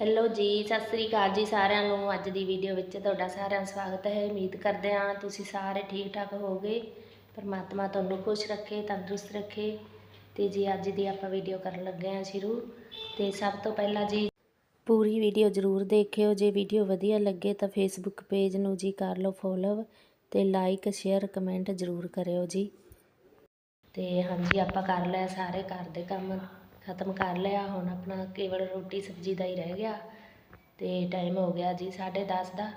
Hello ਜੀ, ਸਤਿ ਸ੍ਰੀ ਅਕਾਲ ਜੀ ਸਾਰਿਆਂ ਨੂੰ। ਅੱਜ ਦੀ ਵੀਡੀਓ ਵਿੱਚ ਤੁਹਾਡਾ ਸਾਰਿਆਂ ਦਾ ਸਵਾਗਤ ਹੈ। ਉਮੀਦ ਕਰਦੇ ਹਾਂ ਤੁਸੀਂ ਸਾਰੇ ਠੀਕ ਠਾਕ ਹੋਗੇ ਪਰਮਾਤਮਾ ਤੁਹਾਨੂੰ ਖੁਸ਼ ਰੱਖੇ, ਤੰਦਰੁਸਤ ਰੱਖੇ। ਤੇ ਜੀ, ਅੱਜ ਦੀ ਆਪਾਂ ਵੀਡੀਓ ਕਰਨ ਲੱਗੇ ਹਾਂ ਸ਼ੁਰੂ। ਤੇ ਸਭ ਤੋਂ ਪਹਿਲਾਂ ਜੀ, ਪੂਰੀ ਵੀਡੀਓ ਜ਼ਰੂਰ ਦੇਖਿਓ। ਜੇ ਵੀਡੀਓ ਵਧੀਆ ਲੱਗੇ ਤਾਂ ਫੇਸਬੁੱਕ ਪੇਜ ਨੂੰ ਜੀ ਕਰ ਲਓ ਫੋਲੋ ਤੇ ਲਾਈਕ ਸ਼ੇਅਰ ਕਮੈਂਟ ਜ਼ਰੂਰ ਕਰਿਓ ਜੀ। ਤੇ ਹਾਂਜੀ, ਆਪਾਂ ਕਰ ਲਿਆ ਸਾਰੇ ਘਰ ਦੇ ਕੰਮ। ਖਤਮ ਕਰ ਲਿਆ, ਹੁਣ ਆਪਣਾ ਕੇਵਲ ਰੋਟੀ ਸਬਜ਼ੀ ਦਾ ਹੀ ਰਹਿ ਗਿਆ ਤੇ ਟਾਈਮ ਹੋ ਗਿਆ ਜੀ 10:30 ਦਾ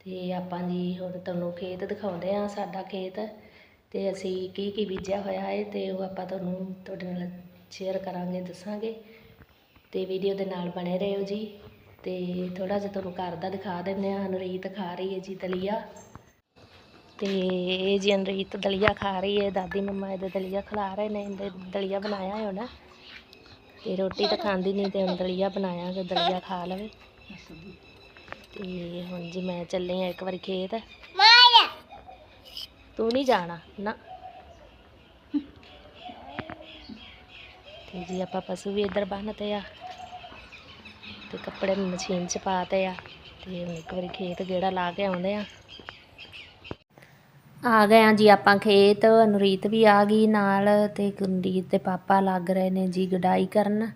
ਤੇ ਆਪਾਂ ਜੀ ਹੁਣ ਤੁਹਾਨੂੰ ਖੇਤ ਦਿਖਾਉਂਦੇ ਆ ਸਾਡਾ ਖੇਤ ਤੇ ਅਸੀਂ ਕੀ ਕੀ ਬੀਜਿਆ ਹੋਇਆ ਹੈ ਤੇ ਉਹ ਆਪਾਂ ਤੁਹਾਨੂੰ ਤੁਹਾਡੇ ਨਾਲ ਸ਼ੇਅਰ ਕਰਾਂਗੇ, ਦੱਸਾਂਗੇ ਤੇ ਵੀਡੀਓ ਦੇ ਨਾਲ ਬਣੇ ਰਹੋ ਜੀ ਤੇ ਥੋੜਾ ਜਿਹਾ ਤੁਹਾਨੂੰ ਘਰ ਦਾ ਦਿਖਾ ਦਿੰਦੇ ਆ ਅਨਰੀਤ ਖਾ ਰਹੀ ਹੈ ਜੀ ਦਲੀਆ ਤੇ ਇਹ ਜੀ ਅਨਰੀਤ ਦਲੀਆ ਖਾ ਰਹੀ ਹੈ, ਦਾਦੀ ਮੰਮਾ ਇਹਦੇ ਦਲੀਆ ਖਿਲਾ ਰਹੇ ਨੇ, ਇਹਦੇ ਦਲੀਆ ਬਣਾਇਆ ਹੈ ਨਾ। ਤੇ ਰੋਟੀ ਤਾਂ ਖਾਂਦੀ ਨਹੀਂ ਤੇ ਹੁਣ ਦਲੀਆ ਬਣਾਇਆ ਕਿ ਦਲੀਆ ਖਾ ਲਵੇ। ਤੇ ਹੁਣ ਜੀ ਮੈਂ ਚੱਲੀ ਆ ਇੱਕ ਵਾਰੀ ਖੇਤ। ਤੂੰ ਨਹੀਂ ਜਾਣਾ ਨਾ। ਤੇ ਜੀ ਆਪਾਂ ਪਸ਼ੂ ਵੀ ਇੱਧਰ ਬੰਨ੍ਹਤੇ ਆ। ਤੇ ਕੱਪੜੇ ਮਸ਼ੀਨ 'ਚ ਪਾਤੇ ਆ। ਤੇ ਹੁਣ ਇੱਕ ਵਾਰੀ ਖੇਤ ਗੇੜਾ ਲਾ ਕੇ ਆਉਂਦੇ ਆ। ਆ ਗਏ ਆ ਜੀ ਆਪਾਂ ਖੇਤ, ਅਨੁਰੀਤ ਵੀ ਆ ਗਈ ਨਾਲ ਤੇ ਗੁਰਦੀਪ ਦੇ ਪਾਪਾ ਲੱਗ ਰਹੇ ਨੇ ਜੀ ਗਡਾਈ ਕਰਨ।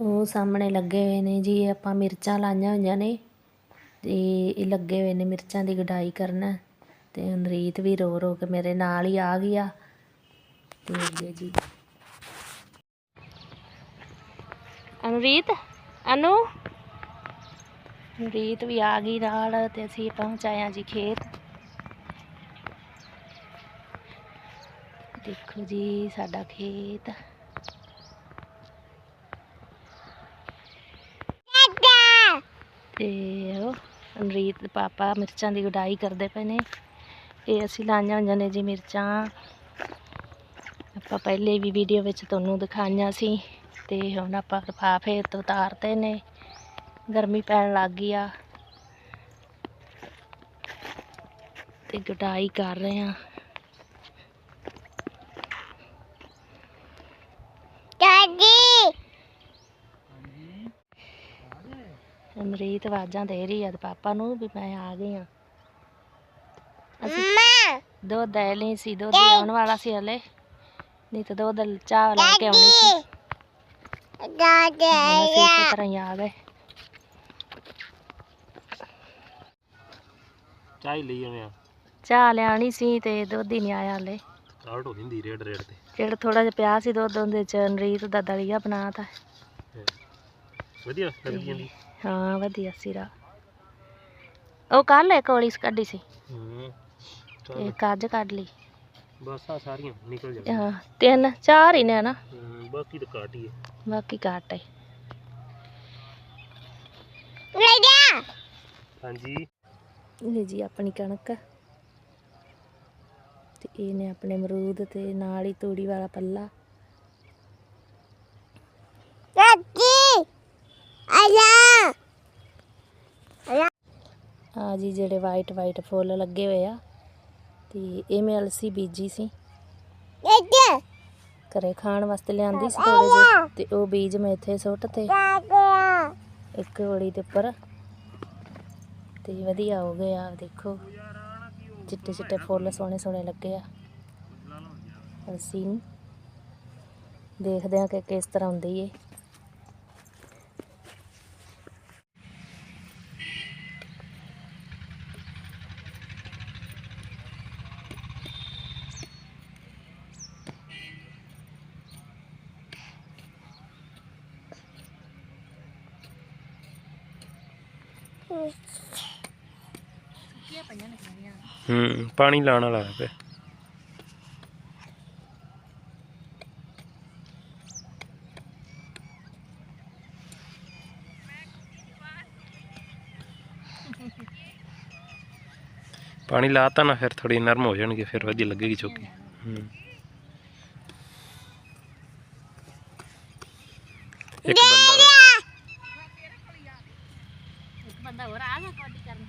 ਉਹ ਸਾਹਮਣੇ ਲੱਗੇ ਹੋਏ ਨੇ ਜੀ, ਆਪਾਂ ਮਿਰਚਾਂ ਲਾਈਆਂ ਹੋਈਆਂ ਨੇ ਤੇ ਇਹ ਲੱਗੇ ਹੋਏ ਨੇ ਮਿਰਚਾਂ ਦੀ ਗਡਾਈ ਕਰਨ ਤੇ ਅਨੁਰੀਤ ਵੀ ਰੋ ਰੋ ਕੇ ਮੇਰੇ ਨਾਲ ਹੀ ਆ ਗਈ ਆ। ਤੇ ਅੱਗੇ ਜੀ। ਅਨਰੀਤ, ਅਨੂ? ਅਨੁਰੀਤ ਵੀ ਆ ਗਈ ਨਾਲ ਤੇ ਅਸੀਂ ਪਹੁੰਚਾਇਆ ਜੀ ਖੇਤ। ਦੇਖੋ ਜੀ, ਸਾਡਾ ਖੇਤ। ਤੇ ਉਹ ਅਮਰੀਤ ਪਾਪਾ ਮਿਰਚਾਂ ਦੀ ਗੁਡਾਈ ਕਰਦੇ ਪਏ ਨੇ। ਇਹ ਅਸੀਂ ਲਾਈਆਂ ਹੋਈਆਂ ਨੇ ਜੀ ਮਿਰਚਾਂ। ਆਪਾਂ ਪਹਿਲੇ ਵੀ ਵੀਡੀਓ ਵਿੱਚ ਤੁਹਾਨੂੰ ਦਿਖਾਈਆਂ ਸੀ ਤੇ ਹੁਣ ਆਪਾਂ ਲਿਫਾਫੇ ਤੋਂ ਉਤਾਰਤੇ ਨੇ। ਗਰਮੀ ਪੈਣ ਲੱਗ ਗਈ ਆ। ਤੇ ਗੁਡਾਈ ਕਰ ਰਹੇ ਆ। ਅਮਰੀਤ ਆਵਾਜ਼ਾਂ ਦੇ ਰਹੀ ਆ ਪਾਪਾ ਨੂੰ ਵੀ ਮੈਂ ਆ ਗਈ ਆ। ਅਸੀਂ ਦੁੱਧ ਲੈ ਲਈ ਸੀ ਦੁੱਧ ਆਉਣ ਵਾਲਾ ਸੀ ਹਲੇ। ਨਹੀਂ ਤਾਂ ਦੁੱਧ ਚਾਹ ਲੈ ਕੇ ਆਉਣੀ ਸੀ। ਹੁਣ ਅਸੀਂ ਇਸੇ ਤਰ੍ਹਾਂ ਹੀ ਆ ਗਏ। ਚਾਹ ਹੀ ਲਈ ਆਵੇਂ ਆ। ਚਾਹ ਲਿਆਣੀ ਸੀ ਤੇ ਦੁੱਧ ਹੀ ਨਹੀਂ ਆਇਆ ਹਲੇ। ਆਊਟ ਹੋ ਜਾਂਦੀ ਰੇਡ ਰੇਡ ਤੇ। ਜਿਹੜਾ ਥੋੜਾ ਜਿਹਾ ਪਿਆ ਸੀ ਦੁੱਧ ਉਹਦੇ ਚ ਅਮਰੀਤ ਦਾ ਦਲੀਆ ਬਣਾਤਾ। ਵਧੀਆ ਲੱਗਦੀ ਜਾਂਦੀ। ਹਾਂ ਵਧੀਆ ਸਿਰਾ ਉਹ ਕੱਲ ਇੱਕ ਕੋਲੀ ਕੱਢੀ ਸੀ। ਹੂੰ ਇੱਕ ਅੱਜ ਕੱਢ ਲਈ। ਬਸ ਆ ਸਾਰੀਆਂ ਨਿਕਲ ਜਾਂਦੀਆਂ ਹਾਂ, ਤਿੰਨ ਚਾਰ ਹੀ ਨੇ ਨਾ ਹੂੰ, ਬਾਕੀ ਤਾਂ ਕਾਟ ਹੀ ਹੈ। ਬਾਕੀ ਘੱਟ ਹੈ। ਹਾਂਜੀ। ਇਹ ਜੀ ਆਪਣੀ ਕਣਕ। ਤੇ ਇਹ ਨੇ ਆਪਣੇ ਅਮਰੂਦ ਤੇ ਨਾਲ ਹੀ ਤੂੜੀ ਵਾਲਾ ਪੱਲਾ। ਆ ਜੀ ਜਿਹੜੇ ਵਾਈਟ ਵਾਈਟ ਫੁੱਲ ਲੱਗੇ ਹੋਏ ਆ। ਤੇ ਇਹ ਮੈਂ ਅਲਸੀ ਬੀਜੀ ਸੀ। ਘਰੇ ਖਾਣ ਵਾਸਤੇ ਲਿਆਂਦੀ ਸੀ ਥੋੜੇ ਜਿਹੇ। ਤੇ ਉਹ ਬੀਜ ਮੈਂ ਇੱਥੇ ਸੁੱਟ ਤੇ ਇੱਕ ਗੋਲੀ ਦੇ ਉੱਪਰ। ਤੇ ਵਧੀਆ ਹੋ ਗਏ ਆ ਦੇਖੋ। ਚਿੱਟੇ ਚਿੱਟੇ ਫੁੱਲ ਸੋਹਣੇ ਸੋਹਣੇ ਲੱਗੇ ਆ। ਅਸੀਂ ਦੇਖਦੇ ਆ ਕਿ ਕਿਸ ਤਰ੍ਹਾਂ ਹੁੰਦੀ ਏ। ਹੂੰ, ਪਾਣੀ ਲਾਣ ਵਾਲਾ ਹੈ ਪਾਣੀ ਲਾਤਾ ਨਾ ਫਿਰ ਥੋੜੀ ਨਰਮ ਹੋ ਜਾਣਗੇ, ਫਿਰ ਵਧੀਆ ਲੱਗੇਗੀ ਚੋਕੀ। ਹੂੰ। ਇੱਕ ਬੰਦਾ ਇੱਕ ਬੰਦਾ ਹੋਰ ਆ ਗਿਆ ਕੋਡੀ ਕਰਨ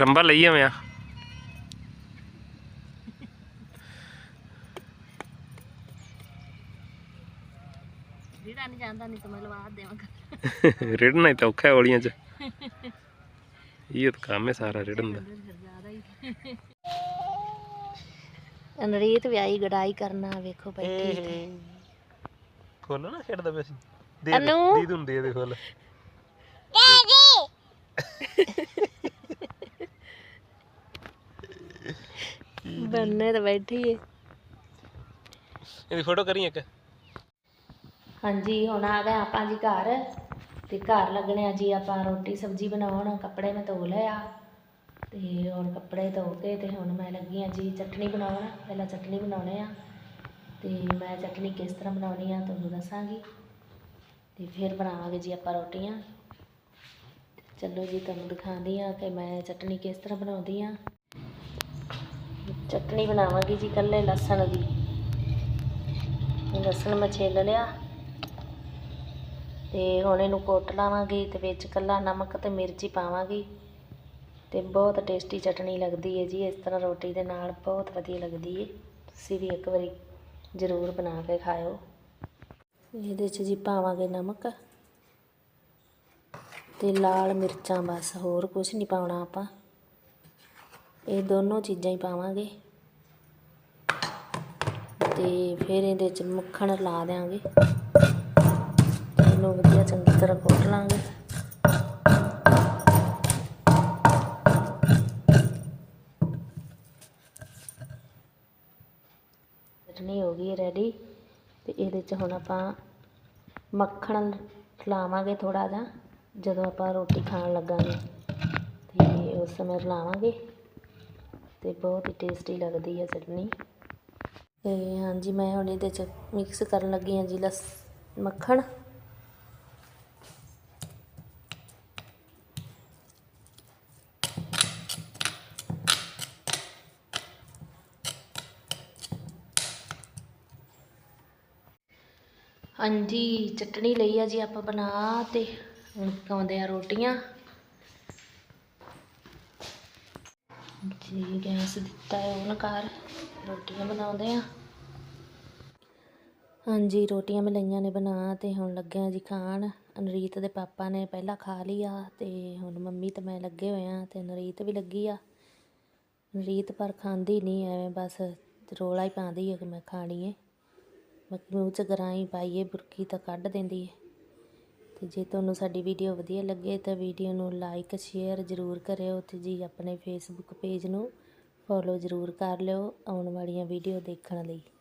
ਰੰਬਾ ਲਈ ਆਵੇਂ ਆ। ਰੀੜਾ ਨਹੀਂ ਜਾਂਦਾ ਨਹੀਂ ਤਾਂ ਮੈਂ ਲਵਾ ਦੇਵਾਂਗਾ। ਰਿੜਨਾ ਹੀ ਤਾਂ ਔਖਾ ਹੈ ਔਲੀਆਂ 'ਚ। ਇਹ ਤਾਂ ਕੰਮ ਹੈ ਸਾਰਾ ਰਿੜਨ ਦਾ। ਅਨਰੀਤ ਵਿਆਹੀ ਗੜਾਈ ਕਰਨਾ ਵੇਖੋ ਬੈਠੀ ਖੋਲੋ ਨਾ ਖੇਡਦਾ ਪਿਆ ਸੀ। ਅਨੂ। ਦੀ ਹੁੰਦੀ ਦੇ ਖੋਲ ਬੰਨੇ ਤਾਂ ਬੈਠੀ ਏ। ਇਹਦੀ ਫੋਟੋ ਕਰੀ ਇੱਕ? ਹਾਂਜੀ ਹੁਣ ਆ ਗਏ ਆਪਾਂ ਜੀ ਘਰ। ਤੇ ਘਰ ਲੱਗਣੇ ਆ ਜੀ ਆਪਾਂ ਰੋਟੀ ਸਬਜ਼ੀ ਬਣਾਉਣ ਕੱਪੜੇ ਮੈਂ ਧੋ ਲਿਆ ਤੇ ਹੁਣ ਕੱਪੜੇ ਧੋ ਕੇ ਤੇ ਹੁਣ ਮੈਂ ਲੱਗੀ ਆ ਜੀ ਚਟਨੀ ਬਣਾਉਣ ਪਹਿਲਾਂ ਚਟਨੀ ਬਣਾਉਣੇ ਆ। ਤੇ ਮੈਂ ਚਟਨੀ ਕਿਸ ਤਰ੍ਹਾਂ ਬਣਾਉਣੀ ਆ ਤੁਹਾਨੂੰ ਦੱਸਾਂਗੀ। ਤੇ ਫਿਰ ਬਣਾਵਾਂਗੇ ਜੀ ਆਪਾਂ ਰੋਟੀਆਂ। ਚਲੋ ਜੀ ਤੁਹਾਨੂੰ ਦਿਖਾਉਂਦੀ ਆ ਕਿ ਮੈਂ ਚਟਨੀ ਕਿਸ ਤਰ੍ਹਾਂ ਬਣਾਉਂਦੀ ਆ। ਚਟਣੀ ਬਣਾਵਾਂਗੀ ਜੀ ਕੱਲੇ ਲਸਣ ਦੀ। ਲਸਣ ਮੈਂ ਛਿੱਲ ਲਿਆ। ਤੇ ਹੁਣ ਇਹਨੂੰ ਕੁੱਟ ਲਾਵਾਂਗੀ ਤੇ ਵਿੱਚ ਕੱਲਾ ਨਮਕ ਤੇ ਮਿਰਚੀ ਪਾਵਾਂਗੀ। ਤੇ ਬਹੁਤ ਟੇਸਟੀ ਚਟਣੀ ਲੱਗਦੀ ਹੈ ਜੀ, ਇਸ ਤਰ੍ਹਾਂ ਰੋਟੀ ਦੇ ਨਾਲ ਬਹੁਤ ਵਧੀਆ ਲੱਗਦੀ ਹੈ। ਤੁਸੀਂ ਵੀ ਇੱਕ ਵਾਰੀ ਜ਼ਰੂਰ ਬਣਾ ਕੇ ਖਾਓ ਇਹਦੇ 'ਚ ਜੀ ਪਾਵਾਂਗੇ ਨਮਕ ਤੇ ਲਾਲ ਮਿਰਚਾਂ ਬਸ, ਹੋਰ ਕੁਝ ਨਹੀਂ ਪਾਉਣਾ ਆਪਾਂ। ਇਹ ਦੋਨੋਂ ਚੀਜ਼ਾਂ ਹੀ ਪਾਵਾਂਗੇ। ਤੇ ਫਿਰ ਇਹਦੇ 'ਚ ਮੱਖਣ ਲਾ ਦਿਆਂਗੇ। ਇਹਨੂੰ ਵਧੀਆ ਚੰਗੀ ਤਰ੍ਹਾਂ ਕੁੱਟ ਲਾਂਗੇ। ਚਟਨੀ ਹੋ ਗਈ ਰੈਡੀ ਤੇ ਇਹਦੇ 'ਚ ਹੁਣ ਆਪਾਂ ਮੱਖਣ ਲਾਵਾਂਗੇ ਥੋੜਾ ਜਿਹਾ, ਜਦੋਂ ਆਪਾਂ ਰੋਟੀ ਖਾਣ ਲੱਗਾਂਗੇ। ਤੇ ਉਸ ਸਮੇਂ ਲਾਵਾਂਗੇ ਤੇ ਬਹੁਤ ਹੀ ਟੇਸਟੀ ਲੱਗਦੀ ਹੈ ਚਟਨੀ। ਤੇ ਹਾਂਜੀ, ਮੈਂ ਹੁਣ ਇਹਦੇ 'ਚ ਮਿਕਸ ਕਰਨ ਲੱਗੀ ਹਾਂ ਜੀ ਲਸ, ਮੱਖਣ। ਹਾਂਜੀ ਚਟਣੀ ਲਈ ਆ ਜੀ ਆਪਾਂ ਬਣਾ ਤੇ ਹੁਣ ਪਕਾਉਂਦੇ ਆ ਰੋਟੀਆਂ। ਜੀ, ਗੈਸ ਦਿੱਤਾ ਹੈ ਉਹਨਾਂ ਕਰ ਰੋਟੀਆਂ ਬਣਾਉਂਦੇ ਆ ਹਾਂਜੀ, ਰੋਟੀਆਂ ਮੈਂ ਲਈਆਂ ਨੇ ਬਣਾ ਤੇ ਹੁਣ ਲੱਗਿਆ ਜੀ ਖਾਣ। ਅਨਰੀਤ ਦੇ ਪਾਪਾ ਨੇ ਪਹਿਲਾਂ ਖਾ ਲਿਆ ਤੇ ਹੁਣ ਮੰਮੀ ਤੇ ਮੈਂ ਲੱਗੇ ਹੋਏ ਆ ਤੇ ਅਨਰੀਤ ਵੀ ਲੱਗੀ ਆ। ਅਨਰੀਤ ਪਰ ਖਾਂਦੀ ਨਹੀਂ, ਐਵੇਂ ਬਸ ਰੋਲਾ ਹੀ ਪਾਉਂਦੀ ਹੈ ਕਿ ਮੈਂ ਖਾਣੀ ਹੈ ਬਾਕੀ ਮੂੰਹ 'ਚ ਗਰਾਈ ਪਾਈਏ, ਬੁਰਕੀ ਤਾਂ ਕੱਢ ਦਿੰਦੀ ਹੈ ਤੇ ਜੇ ਤੁਹਾਨੂੰ ਸਾਡੀ ਵੀਡੀਓ ਵਧੀਆ ਲੱਗੇ ਤਾਂ ਵੀਡੀਓ ਨੂੰ ਲਾਈਕ ਸ਼ੇਅਰ ਜ਼ਰੂਰ ਕਰਿਓ ਤੇ ਜੀ ਆਪਣੇ ਫੇਸਬੁੱਕ ਪੇਜ ਨੂੰ ਫੋਲੋ ਜ਼ਰੂਰ ਕਰ ਲਿਓ ਆਉਣ ਵਾਲੀਆਂ ਵੀਡੀਓ ਦੇਖਣ ਲਈ।